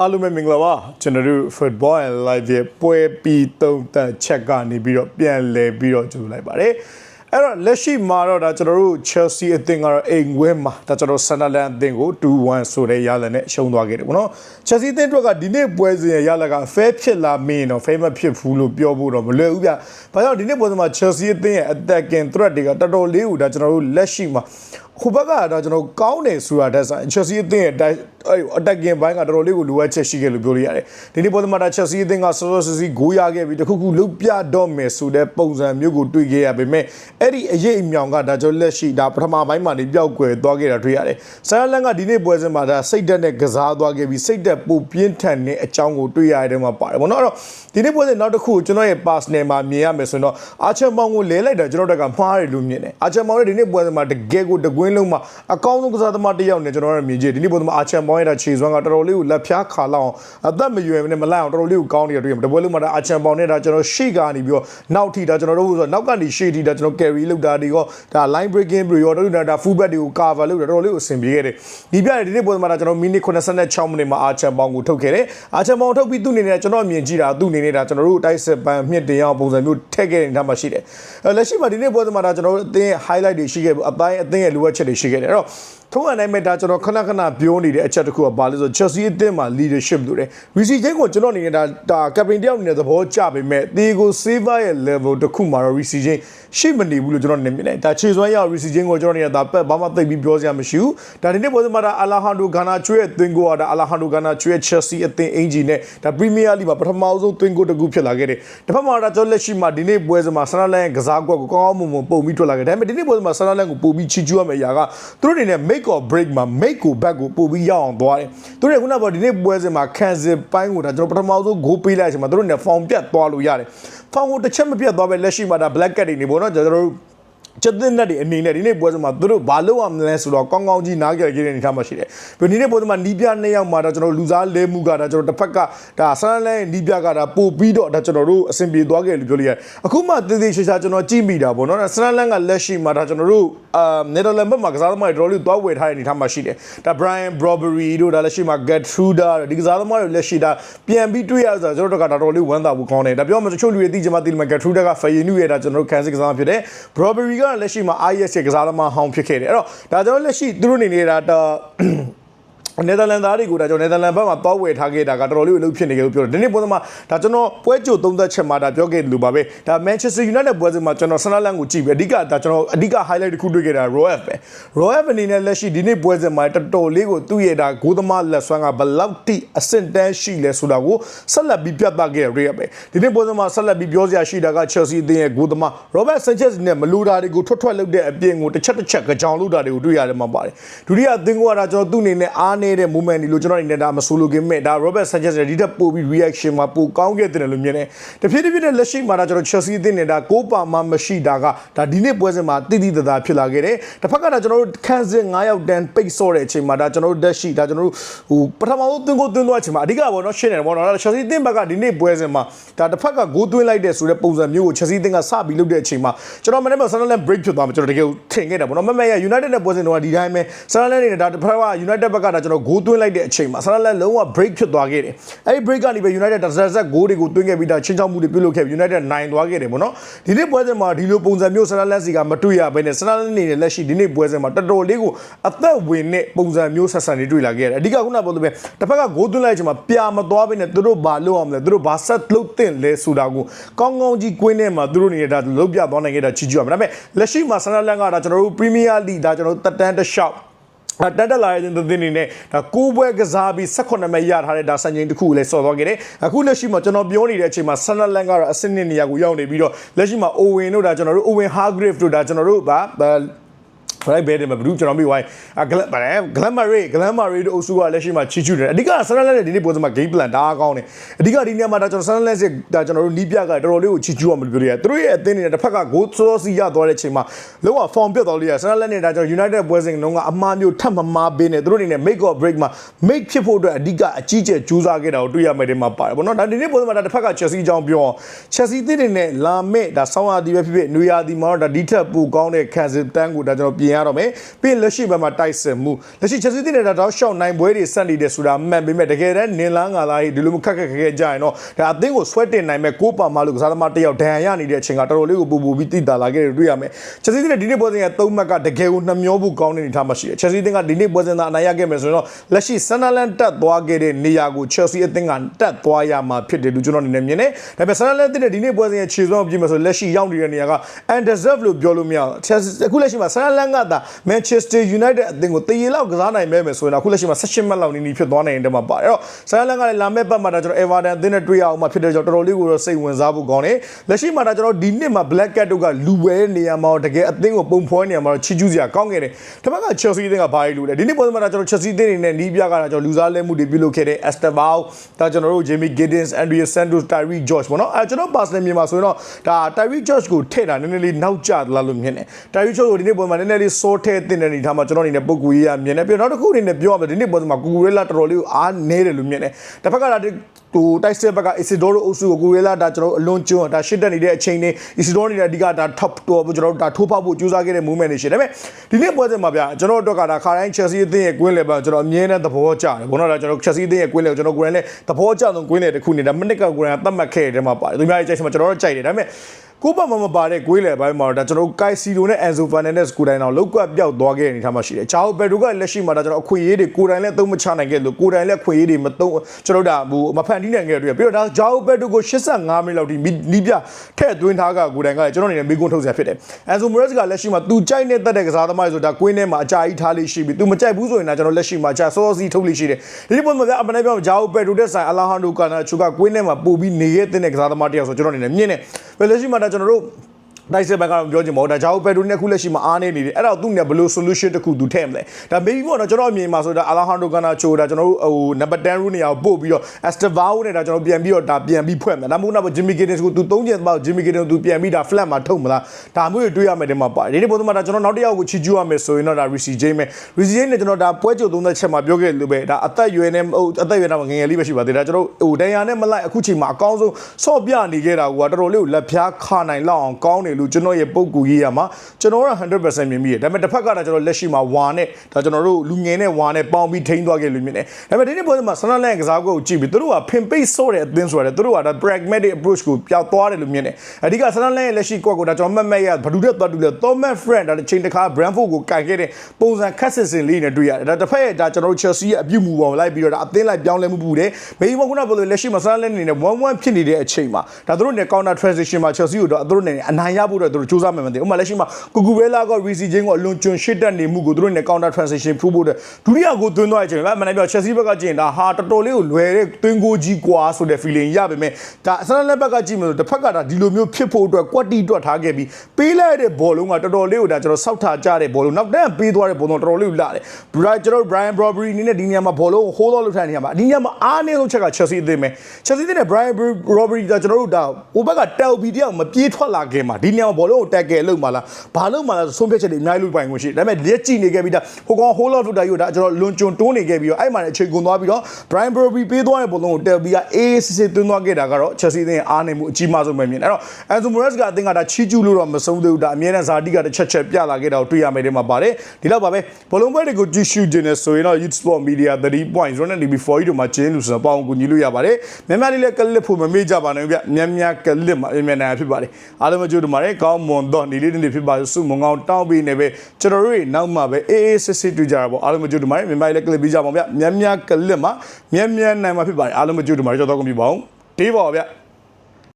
အားလုံးပဲမင်္ဂလာပါကျွန်တော်တို့ Football and Live ရဲ့ပွဲပြီးသုံးသက်ချက်ကနေပြီးတော့ပြန်လည်ပြီးတော့ကြိုလိုက်ပါတယ်အဲ့တော့လက်ရှိမှာတော့ဒါကျွန်တော်တို့ Chelsea အသင်းကတော့အိမ်ဝဲမှာဒါကျွန်တော် Sunderland အသင်းကို2-1ဆိုတဲ့ရလနဲ့ရှုံးသွားခဲ့တယ်ပေါ့နော် Chelsea အသင်းတို့ကဒီနေ့ပွဲစဉ်ရဲ့ရလက fair ဖြစ်လာမင်းတော့ fair မဖြစ်ဘူးလို့ပြောဖို့တော့မလွယ်ဘူးဗျ။ဘာကြောင့်ဒီနေ့ပွဲစဉ်မှာ Chelsea အသင်းရဲ့ attacking threat တွေကတော်တော်လေးကိုဒါကျွန်တော်တို့လက်ရှိမှာ ဟိုဘက်ကတော့ကျွန်တော်ကောင်းတယ်ဆိုတာတက်ဆိုင် Chelsea အသင်းရဲ့အဲ့ attacking ဘိုင်းကတော်တော်လေးကိုလိုအပ်ချက်ရှိခဲ့လို့ပြောလို့ရတယ်ဒီနေ့ပေါ်မှာဒါ Chelsea အသင်းကစောစောစီစီဂိုးရခဲ့ပြီးတခုခုလုတ်ပြတော့မယ်ဆိုတဲ့ပုံစံမျိုးကိုတွေ့ခဲ့ရပေမဲ့အဲ့ဒီအရေးအမြောင်ကဒါကျွန်တော်လက်ရှိဒါပထမပိုင်းမှာနေပျောက်ကွယ်သွားခဲ့တာတွေ့ရတယ်ဆာလန်ကဒီနေ့ပွဲစဉ်မှာဒါစိတ်တက်နဲ့ကစားသွားခဲ့ပြီးစိတ်တက်ပိုပြင်းထန်တဲ့အကြောင်းကိုတွေ့ရတဲ့မှာပါတယ်ပေါ့နော်အဲ့တော့ဒီနေ့ပွဲစဉ်နောက်တစ်ခုကျွန်တော်ရဲ့ pass နယ်မှာမြင်ရမယ်ဆိုရင်တော့အာချန်မောင်ကိုလဲလိုက်တာကျွန်တော်တို့ကမှားတယ်လို့မြင်တယ်အာချန်မောင်ရဲ့ဒီနေ့ပွဲစဉ်မှာတကယ်ကိုတကွင်းလုံးမှာအကောင်းဆုံးကစားသမားတစ်ယောက်နဲ့ကျွန်တော်တို့မြင်ကြည့်ဒီနေ့ပွဲစဉ်မှာအာချန်မောင်ရဲ့ဒါခြေစွမ်းကတော်တော်လေးကိုလက်ဖျားခါလောက်အောင်အသက်မရွယ်နဲ့မလိုက်အောင်တော်တော်လေးကိုကောင်းနေရတွေ့ရတယ်တပွဲလုံးမှာဒါအာချန်မောင်နဲ့ဒါကျွန်တော်ရှေ့ကနေပြီးတော့နောက်ထိဒါကျွန်တော်တို့ဆိုနောက်ကနေရှေ့ထိဒါကျွန်တော် carry လုပ်တာတွေရောဒါ line breaking ပြီးရောတော်တို့ဒါ full back တွေကို cover လုပ်တာတော်တော်လေးကိုအဆင်ပြေခဲ့တယ်ဒီပြတဲ့ဒီနေ့ပွဲစဉ်မှာဒါကျွန်တော်မိနစ်86မိနစ်မှာအာချန်မောင်ကိုထုတ်ခဲ့တယ်အာချန်မောင်ထုတ်ပြီးသူ့အနေနဲ့ကျွန်တော်အမြင်ကြည့်တာသူ့အနေနဲ့ဒါကျွန်တော်တို့တိုက်စစ်ပန်မြင့်တင်အောင်ပုံစံမျိုးထည့်ခဲ့တဲ့ထားမှာရှိတယ်လက်ရှိမှာဒီနေ့ပွဲစဉ်မှာဒါကျွန်တော်တို့အသင်း highlight တွေရှိခဲ့အပိုင်းအသင်းရဲ့လိုအပ်ချက်တွေရှိခဲ့တယ်အဲ့တော့ ထုံးအနိုင်မဲ့ဒါကျွန်တော်ခဏခဏပြောနေတဲ့အချက်တစ်ခုကဘာလဲဆို Chelsea အသင်းမှာ leadership လို့တယ် VC ချင်းကိုကျွန်တော်အနေနဲ့ဒါဒါ captain တယောက်အနေနဲ့သဘောကျပေမဲ့တေကို Silva ရဲ့ level တစ်ခုမှာတော့ VC ချင်းရှိမနေဘူးလို့ကျွန်တော်နေမြင်တယ်ဒါခြေစွမ်းရ VC ချင်းကိုကျွန်တော်အနေနဲ့ဒါပက်ဘာမှသိပြီးပြောစရာမရှိဘူးဒါဒီနေ့ပွဲစဉ်မှာဒါ Alejandro Garnacho ရဲ့သွင်းကိုကဒါ Alejandro Garnacho ရဲ့ Chelsea အသင်းအင်ဂျီနဲ့ဒါ Premier League မှာပထမဆုံးသွင်းကိုတစ်ခုဖြစ်လာခဲ့တယ်တစ်ဖက်မှာဒါကျွန်တော်လက်ရှိမှာဒီနေ့ပွဲစဉ်မှာ Sunderland ရဲ့ကစားကွက်ကိုကောင်းကောင်းမွန်မွန်ပုံပြီးထွက်လာခဲ့တယ်ဒါပေမဲ့ဒီနေ့ပွဲစဉ်မှာ Sunderland ကိုပုံပြီးချီကျူးရမယ့်အရာကသူတို့အနေနဲ့ make or break မှာ make ကို back ကိုပို့ပြီးရအောင်သွားတယ်သူတို့ကခုနကပြောဒီနေ့ပွဲစဉ်မှာခံစစ်ပိုင်းကိုဒါကျွန်တော်ပထမဆုံးဂိုးပေးလိုက်အချိန်မှာသူတို့နဲ့ form ပြတ်သွားလို့ရတယ် form ကိုတစ်ချက်မပြတ်သွားပဲလက်ရှိမှာဒါ black cat တွေနေပေါ့နော်ကျွန်တော်တို့ ချက်တင်တဲ့အနေနဲ့ဒီနေ့ပွဲစဉ်မှာသူတို့ဘာလုပ်ရမလဲဆိုတော့ကောင်းကောင်းကြီးနားကြရတဲ့အနေထားမှာရှိတယ်။ပြီးဒီနေ့ပွဲစဉ်မှာနီးပြနှစ်ယောက်မှာတော့ကျွန်တော်လူစားလဲမှုကဒါကျွန်တော်တစ်ဖက်ကဒါဆန်းလဲနီးပြကဒါပို့ပြီးတော့ဒါကျွန်တော်တို့အဆင်ပြေသွားခဲ့လို့ပြောလို့ရတယ်။အခုမှတည်တည်ရှာရှာကျွန်တော်ကြည့်မိတာပေါ့နော်။ဆန်းလန်ကလက်ရှိမှာဒါကျွန်တော်တို့အာနယ်သာလန်ဘက်မှာကစားသမားတွေတော်တော်လေးသွားဝယ်ထားတဲ့အနေထားမှာရှိတယ်။ဒါ Brian Brodbery တို့ဒါလက်ရှိမှာ Gertruda တို့ဒီကစားသမားတွေလက်ရှိဒါပြန်ပြီးတွေ့ရဆိုတော့ကျွန်တော်တို့ကဒါတော်တော်လေးဝမ်းသာဖို့ကောင်းတယ်။ဒါပြောမှတချို့လူတွေသိချင်မှသိလိမ့်မယ် Gertruda က Feyenoord ရဲ့ဒါကျွန်တော်တို့ခံစစ်ကစားသမားဖြစ်တယ်။ Brodbery ကလက်ရှိမှာ IS ရဲ့ကစားသမားဟောင်းဖြစ်ခဲ့တယ်အဲ့တော့ဒါကျွန်တော်လက်ရှိသူတို့နေနေတာတော့ နယ်သာလန်သားတွေကိုဒါကျွန်တော်နယ်သာလန်ဘက်မှာတောဝယ်ထားခဲ့တာကတော်တော်လေးကိုလှုပ်ဖြစ်နေကြလို့ပြောတယ်ဒီနေ့ပွဲစဉ်မှာဒါကျွန်တော်ပွဲကြိုသုံးသက်ချက်မှာဒါပြောခဲ့တယ်လို့ပါပဲဒါ Manchester United ပွဲစဉ်မှာကျွန်တော်ဆနာလန်ကိုကြည့်ပြီးအဓိကဒါကျွန်တော်အဓိက highlight တစ်ခုတွေ့ခဲ့တာ Royal ပဲ Royal အနေနဲ့လက်ရှိဒီနေ့ပွဲစဉ်မှာတော်တော်လေးကိုသူ့ရဲ့ဒါဂိုးသမားလက်ဆွမ်းကဘလောက်တိအဆင့်တန်းရှိလဲဆိုတာကိုဆက်လက်ပြီးပြသခဲ့ရပဲဒီနေ့ပွဲစဉ်မှာဆက်လက်ပြီးပြောစရာရှိတာက Chelsea အသင်းရဲ့ဂိုးသမား Robert Sanchez နဲ့မလူတာတွေကိုထွက်ထွက်လုပ်တဲ့အပြင်ကိုတစ်ချက်တစ်ချက်ကြောင်လုပ်တာတွေကိုတွေ့ရတယ်မှာပါတယ်ဒုတိယအသင်းကဒါကျွန်တော်သူ့အနေနဲ့အားနေတဲ့ moment ဒီလိုကျွန်တော်အနေနဲ့ဒါမဆိုလိုခင်မဲ့ဒါ Robert Sanchez ရဲ့ဒီတက်ပို့ပြီး reaction မှာပိုကောင်းခဲ့တယ်လို့မြင်တယ်တဖြည်းဖြည်းနဲ့လက်ရှိမှာဒါကျွန်တော် Chelsea အသင်းနဲ့ဒါကိုပါမမရှိတာကဒါဒီနေ့ပွဲစဉ်မှာတိတိတသာဖြစ်လာခဲ့တယ်တစ်ဖက်ကဒါကျွန်တော်တို့ခန်းစစ်9ယောက်တန်းပိတ်ဆော့တဲ့အချိန်မှာဒါကျွန်တော်တို့တက်ရှိဒါကျွန်တော်တို့ဟိုပထမဆုံးသွင်းကိုသွင်းသွားအချိန်မှာအဓိကဘောနော်ရှင်းတယ်ဘောနော် Chelsea အသင်းဘက်ကဒီနေ့ပွဲစဉ်မှာဒါတစ်ဖက်ကဂိုးသွင်းလိုက်တဲ့ဆိုတဲ့ပုံစံမျိုးကို Chelsea အသင်းကစပြီးလုပ်တဲ့အချိန်မှာကျွန်တော်မနေ့က Sunderland break ဖြစ်သွားမှာကျွန်တော်တကယ်ထင်ခဲ့တယ်ဘောနော်မမရ United နဲ့ပွဲစဉ်တော့ဒီတိုင်းပဲ Sunderland နဲ့ဒါတစ်ဖက်က United ဘက်ကဒါကျွန်တော်ဂိုးသွင်းလိုက်တဲ့အချိန်မှာ Sunderland လုံးဝ break ဖြစ်သွားခဲ့တယ်အဲ့ဒီ break ကနေပဲ United တစ်ဆက်ဆက်ဂိုးတွေကိုသွင်းခဲ့ပြီးဒါချင်းချောက်မှုတွေပြုလုပ်ခဲ့ပြီး United နိုင်သွားခဲ့တယ်ပေါ့နော်ဒီနေ့ပွဲစဉ်မှာဒီလိုပုံစံမျိုး Sunderland စီကမတွေ့ရဘဲနဲ့ Sunderland အနေနဲ့လက်ရှိဒီနေ့ပွဲစဉ်မှာတော်တော်လေးကိုအသက်ဝင်တဲ့ပုံစံမျိုးဆက်ဆံနေတွေ့လာခဲ့ရတယ်အဓိကခုနပြောလို့ပဲတစ်ဖက်ကဂိုးသွင်းလိုက်တဲ့အချိန်မှာပြာမသွားဘဲနဲ့သူတို့ဘာလုပ်အောင်လဲသူတို့ဘာဆက်လုပ်တင်လဲဆိုတာကိုကောင်းကောင်းကြီးကွင်းထဲမှာသူတို့နေတဲ့ဒါလုပ်ပြသွားနိုင်ခဲ့တာချီးကျူးရမှာဒါပေမဲ့လက်ရှိမှာ Sunderland ကဒါကျွန်တော်တို့ Premier League ဒါကျွန်တော်တို့တက်တန်းတစ်လျှောက်အ တက်တက်လာတဲ့သင်းနေနဲ့ဒါကိုးပွဲကစားပြီး18မဲ့ရထားတဲ့ဒါစံချိန်တစ်ခုကိုလည်းစော်သွားခဲ့တယ်အခုလက်ရှိမှာကျွန်တော်ပြောနေတဲ့အချိန်မှာဆန်နလန်ကတော့အစနစ်နေရာကိုရောက်နေပြီးတော့လက်ရှိမှာအိုဝင်တို့ဒါကျွန်တော်တို့အိုဝင်ဟာဂရစ်တို့ဒါကျွန်တော်တို့ဗာ ရိုက်ဘဲတယ်မှာဘလူးကျွန်တော်မိဝိုင်းအဂလဗလဲဂလမ်မာရီဂလမ်မာရီတို့အုပ်စုကလက်ရှိမှာချီချူတယ်အဓိကဆန်နလန်နဲ့ဒီနေ့ပွဲစဉ်မှာ game plan ဒါအားကောင်းတယ်အဓိကဒီနေ့မှာဒါကျွန်တော်ဆန်နလန်စစ်ဒါကျွန်တော်တို့နီးပြကတော်တော်လေးကိုချီချူအောင်ပြောရတယ်သူတို့ရဲ့အသင်းတွေတစ်ဖက်ကဂိုးစောစီရသွားတဲ့အချိန်မှာလုံးဝ form ပြတ်သွားလို့ရဆန်နလန်နဲ့ဒါကျွန်တော် United ပွဲစဉ်လုံးကအမှားမျိုးထပ်မမှားပေးနေသူတို့အနေနဲ့ make or break မှာ make ဖြစ်ဖို့အတွက်အဓိကအကြီးကျယ်ကြိုးစားခဲ့တာကိုတွေ့ရမယ်ဒီမှာပါတယ်ဗောနော်ဒါဒီနေ့ပွဲစဉ်မှာဒါတစ်ဖက်က Chelsea အကြောင်းပြောအောင် Chelsea သင်းတွေနဲ့လာမဲ့ဒါဆောင်းရာသီပဲဖြစ်ဖြစ်နွေရာသီမှာတော့ဒါဒီထက်ပိုကောင်းတဲ့ခံစစ်တန်းကိုဒါကျွန်တော်ပြင်ရရတော့မယ်ပြီးရင်လက်ရှိဘက်မှာတိုက်စစ်မှုလက်ရှိချက်စီးတင်နေတာတော့ရှောက်နိုင်ပွဲတွေဆက်နေတယ်ဆိုတာမှန်ပေမဲ့တကယ်တမ်းနင်လန်းငါသားကြီးဒီလိုမျိုးခက်ခက်ခက်ခက်ကြရင်တော့ဒါအသင်းကိုဆွဲတင်နိုင်မဲ့ကိုပါမလို့ကစားသမားတစ်ယောက်ဒဏ်ရာရနေတဲ့အချိန်ကတော်တော်လေးကိုပူပူပြီးတိတာလာခဲ့တယ်တွေ့ရမယ်ချက်စီးတင်ဒီနေ့ပွဲစဉ်က၃မှတ်ကတကယ်ကိုနှမျောဖို့ကောင်းတဲ့အနေအထားမှာရှိတယ်ချက်စီးတင်ကဒီနေ့ပွဲစဉ်သာအနိုင်ရခဲ့မယ်ဆိုရင်တော့လက်ရှိဆန်နာလန်တက်သွားခဲ့တဲ့နေရာကိုချက်စီအသင်းကတက်သွားရမှာဖြစ်တယ်လို့ကျွန်တော်အနေနဲ့မြင်တယ်ဒါပေမဲ့ဆန်နာလန်တက်တဲ့ဒီနေ့ပွဲစဉ်ရဲ့ခြေစွမ်းကိုကြည့်မယ်ဆိုလက်ရှိရောက်နေတဲ့နေရာက undeserved လို့ပြောလို့မရဘူးအခုလက်ရှိမှာဆန်နာလန်ကသာ Manchester United အသင်းကိုတရေလောက်ကစားနိုင်မယ်မယ်ဆိုရင်တော့အခုလက်ရှိမှာ16မှတ်လောက်နီးနီးဖြစ်သွားနိုင်တဲ့မှာပါတယ်အဲ့တော့ဆန်နာလန်ကလည်းလာမယ့်ပတ်မှာတော့ကျွန်တော် Everton အသင်းနဲ့တွေ့ရအောင်မှာဖြစ်တဲ့ကြောင့်တော်တော်လေးကိုတော့စိတ်ဝင်စားဖို့ကောင်းတယ်လက်ရှိမှာတော့ကျွန်တော်ဒီနှစ်မှာ Black Cat တို့ကလူဝဲနေရာမှာတကယ်အသင်းကိုပုံဖော်နေရာမှာတော့ချီကျူးစရာကောင်းခဲ့တယ်ဒီဘက်က Chelsea အသင်းကဘာလို့လဲဒီနေ့ပုံစံမှာတော့ကျွန်တော် Chelsea အသင်းနေနဲ့နီးပြကတော့ကျွန်တော်လူစားလဲမှုတွေပြုလုပ်ခဲ့တဲ့ Estevao ဒါကျွန်တော်တို့ Jamie Giddens Andrea Santos Tyree George ပေါ့နော်အဲကျွန်တော် personal မြန်မာဆိုရင်တော့ဒါ Tyree George ကိုထည့်တာနည်းနည်းလေးနောက်ကျလာလို့မြင်တယ် Tyree George ကိုဒီနေ့ပုံမှာနည်းနည်းလေးစိုးထည့်တင်တဲ့အနေထားမှာကျွန်တော်အနေနဲ့ပုံကူရေးရမြင်တယ်ပြီးတော့နောက်တစ်ခုအနေနဲ့ပြောရမယ်ဒီနေ့ပုံစံမှာကူကူရဲလာတော်တော်လေးကိုအားနည်းတယ်လို့မြင်တယ်တစ်ဖက်ကဒါဟိုတိုက်စစ်ဘက်က Isidoro အုပ်စုကိုကူရဲလာဒါကျွန်တော်အလွန်ကျွန်းဒါရှစ်တက်နေတဲ့အချိန်နေ Isidoro နေတဲ့အဓိကဒါ top တော့ကျွန်တော်တို့ဒါထိုးဖောက်ဖို့ကြိုးစားခဲ့တဲ့ movement တွေရှိတယ်ဒါပေမဲ့ဒီနေ့ပွဲစဉ်မှာဗျာကျွန်တော်တို့ကဒါခါတိုင်း Chelsea အသင်းရဲ့ queen level ကျွန်တော်အမြဲတမ်းသဘောကျတယ်ဘောနော်ဒါကျွန်တော် Chelsea အသင်းရဲ့ queen level ကျွန်တော်ကိုယ်တိုင်လည်းသဘောကျဆုံး queen level တစ်ခုနေတာမိနစ်ကကိုယ်တိုင်သတ်မှတ်ခဲ့တဲ့မှာပါတယ်သူများရဲ့ကြိုက်ချင်မှာကျွန်တော်တို့ကြိုက်တယ်ဒါပေမဲ့ ကိုပါမမပါတဲ့ကွေးလေပိုင်းမှာတော့ဒါကျွန်တော်တို့ကိုက်စီလိုနဲ့အန်ဆိုဖာနန်ဒက်စ်ကိုတိုင်တော့လောက်ကွက်ပြောက်သွားခဲ့တဲ့အနေထားမှာရှိတယ်။ချာအိုဘယ်ဒိုကလက်ရှိမှာဒါကျွန်တော်အခွင့်အရေးတွေကိုတိုင်လည်းသုံးမချနိုင်ခဲ့လို့ကိုတိုင်လည်းခွင့်အရေးတွေမသုံးကျွန်တော်တို့ဒါဟိုမဖန်တီးနိုင်ခဲ့တွေ့ပြီးတော့ဒါဂျာအိုဘယ်ဒိုကို85မိနစ်လောက်ထိနီးပြထည့်သွင်းထားကကိုတိုင်ကလည်းကျွန်တော်အနေနဲ့မေးခွန်းထုတ်ဆရာဖြစ်တယ်။အန်ဆိုမိုရက်စ်ကလက်ရှိမှာသူကြိုက်နေတဲ့တဲ့ကစားသမားဆိုဒါကွင်းထဲမှာအကြာကြီးထားလေးရှိပြီးသူမကြိုက်ဘူးဆိုရင်ဒါကျွန်တော်လက်ရှိမှာဂျာစောစီထုတ်လေးရှိတယ်။ဒီပုံမှာဗျအမနဲ့ပြောဂျာအိုဘယ်ဒိုတဲ့ဆိုင်အလာဟန်ဒိုကနာချူကကွင်းထဲမှာပို့ပြီးနေရတဲ့ကစားသမားတယောက်ဆိုကျွန်တော်အနေနဲ့မြင်တယ်။ဘယ်လက်ရှိမှာဒါကျွန်တော်တို့ တိုက်စစ်ဘက်ကတော့ပြောချင်မဟုတ်ဒါကြောင့်ပက်ဒိုနဲ့ခုလက်ရှိမှာအားနေနေတယ်အဲ့တော့သူ့နဲ့ဘယ်လို solution တစ်ခုသူထည့်မလဲဒါ maybe ပေါ့နော်ကျွန်တော်အမြင်မှာဆိုဒါ Alejandro Garnacho ဒါကျွန်တော်တို့ဟို number 10 rule နေရာကိုပို့ပြီးတော့ Estevao နဲ့ဒါကျွန်တော်ပြန်ပြီးတော့ဒါပြန်ပြီးဖွဲ့မယ်ဒါမှမဟုတ်တော့ Jimmy Giddens ကိုသူသုံးချင်တော့ Jimmy Giddens ကိုသူပြန်ပြီးဒါ flat မှာထုတ်မလားဒါမျိုးတွေတွေးရမယ်တဲ့မှာပါတယ်ဒီနေ့ပုံစံမှာဒါကျွန်တော်နောက်တစ်ယောက်ကိုချီကျူးရမယ်ဆိုရင်တော့ဒါ Rishi James ပဲ Rishi James နဲ့ကျွန်တော်ဒါပွဲကြိုသုံးသက်ချက်မှာပြောခဲ့လို့ပဲဒါအသက်ရွယ်နဲ့ဟိုအသက်ရွယ်တော့ငယ်ငယ်လေးပဲရှိပါသေးတယ်ဒါကျွန်တော်ဟိုဒဏ်ရာနဲ့မလိုက်အခုချိန်မှာအကောင်းဆုံးဆော့ပြနေခဲ့တာကတော်တော်လေးကိုလက်ဖျားခနိုင်လောက်အောင်ကောင်းတယ်လို့ကျွန်တော်ရဲ့ပုံကူရေးရမှာကျွန်တော်က100%မြင်မိတယ်ဒါပေမဲ့တစ်ဖက်ကတော့ကျွန်တော်လက်ရှိမှာဝါနဲ့ဒါကျွန်တော်တို့လူငယ်နဲ့ဝါနဲ့ပေါင်းပြီးထိန်းသွားခဲ့လို့မြင်တယ်ဒါပေမဲ့ဒီနေ့ပွဲမှာဆန္ဒလန်ကစားကွက်ကိုကြည့်ပြီးသူတို့ကဖင်ပိတ်ဆော့တဲ့အသင်းဆိုရတယ်သူတို့ကဒါ pragmatic approach ကိုပြောင်းသွားတယ်လို့မြင်တယ်အဓိကဆန္ဒလန်ရဲ့လက်ရှိကွက်ကိုဒါကျွန်တော်မှတ်မှတ်ရဘာတူတဲ့သွားတူလဲ Thomas Frank ဒါချိန်တစ်ခါ Brentford ကိုကန်ခဲ့တဲ့ပုံစံခက်စစ်စင်လေးနဲ့တွေ့ရတယ်ဒါတစ်ဖက်ရဲ့ဒါကျွန်တော်တို့ Chelsea ရဲ့အပြုတ်မူပေါ်လိုက်ပြီးတော့ဒါအသင်းလိုက်ပြောင်းလဲမှုပူတယ်မေးမခုနကပြောလို့လက်ရှိမှာဆန္ဒလန်အနေနဲ့1-1ဖြစ်နေတဲ့အချိန်မှာဒါသူတို့နဲ့ counter transition မှာ Chelsea ကိုတော့သူတို့နဲ့အနိုင်ရဖို့တော့သူတို့စူးစမ်းမယ်မသိဘူးဥပမာလက်ရှိမှာကူကူဘဲလာက Reece James ကိုအလွန်ကျွန်းရှစ်တက်နေမှုကိုသူတို့နဲ့ counter transition ဖူးဖို့တဲ့ဒုတိယကိုသွင်းသွားတဲ့အချိန်မှာမနိုင်ပြော Chelsea ဘက်ကကြည့်ရင်ဒါဟာတော်တော်လေးကိုလွယ်တဲ့သွင်းကိုကြီးကွာဆိုတဲ့ feeling ရပါမယ်ဒါအစနလက်ဘက်ကကြည့်မယ်ဆိုတစ်ဖက်ကဒါဒီလိုမျိုးဖြစ်ဖို့အတွက် quality အတွက်ထားခဲ့ပြီးပေးလိုက်တဲ့ဘောလုံးကတော်တော်လေးကိုဒါကျွန်တော်စောက်ထားကြတဲ့ဘောလုံးနောက်တန်းပေးသွားတဲ့ဘောလုံးတော်တော်လေးကိုလာတယ် Brian ကျွန်တော် Brian Robbery အနေနဲ့ဒီနေရာမှာဘောလုံးကို hold on လုပ်ထားတဲ့နေရာမှာဒီနေရာမှာအားနည်းဆုံးချက်က Chelsea အသင်းပဲ Chelsea အသင်းနဲ့ Brian Robbery ဒါကျွန်တော်တို့ဒါဟိုဘက်က Telby တယောက်မပြေးထွက်လာခင်မှာဒီနေရာမှာဘောလုံးကိုတက်ခဲ့လို့မလားဘာလို့မလားဆုံးဖြတ်ချက်တွေအများကြီးလုပ်ပိုင်ခွင့်ရှိတယ်ဒါပေမဲ့လက်ကြည့်နေခဲ့ပြီးဒါဟိုကောင် hold on ထုတ်တာယူဒါကျွန်တော်လွန်ကျွံတွန်းနေခဲ့ပြီးတော့အဲ့မှာလည်းအချိန်ကုန်သွားပြီးတော့ Brian Robbery ပေးသွားတဲ့ဘောလုံးကို Telby ကအေးစစ်စစ်သွင်းသွားခဲ့တာကတော့ Chelsea အသင်းအားနေမှုအကြီးမားဆုံးပဲမြင်တယ်အဲ့တော့ Enzo Moraes ကအသင်းကဒါချီကျူးလို့တော့မဆုံးသေးဘူးဒါအမြဲတမ်းဇာတိကတစ်ချက်ချက်ပြလာခဲ့တာကိုတွေ့ရမယ်တဲ့မှာပါတယ်ဒီလောက်ပါပဲဘောလုံးပွဲတွေကိုကြည့်ရှုခြင်းနဲ့ဆိုရင်တော့ Youth Sport Media 3.0နဲ့ DB4 တို့မှာကျင်းလို့ဆိုတော့ပေါအောင်ကူညီလို့ရပါတယ်မြန်မြန်လေးလည်းကလစ်ဖို့မမေ့ကြပါနဲ့ဗျမြန်မြန်ကလစ်မှာမြန်မြန်နိုင်ဖြစ်ပါတယ်အားလုံးမကြိုးတမားကောင်းမွန်တော့ဒီလေးနေ့ဖြစ်ပါစုမုံကောင်းတောင်းပေးနေပဲကျွန်တော်တို့နောက်မှပဲအေးအေးစစ်စစ်တွေ့ကြတာပေါ့အားလုံးမကြိုးတမားမြန်မြန်လေးကလစ်ပေးကြပါဦးဗျမြန်မြန်ကလစ်မှာမြန်မြန်နိုင်မှာဖြစ်ပါတယ်အားလုံးမကြိုးတမားကြောက်တော့ကုန်ပြီပါအောင်တေးပါဗျ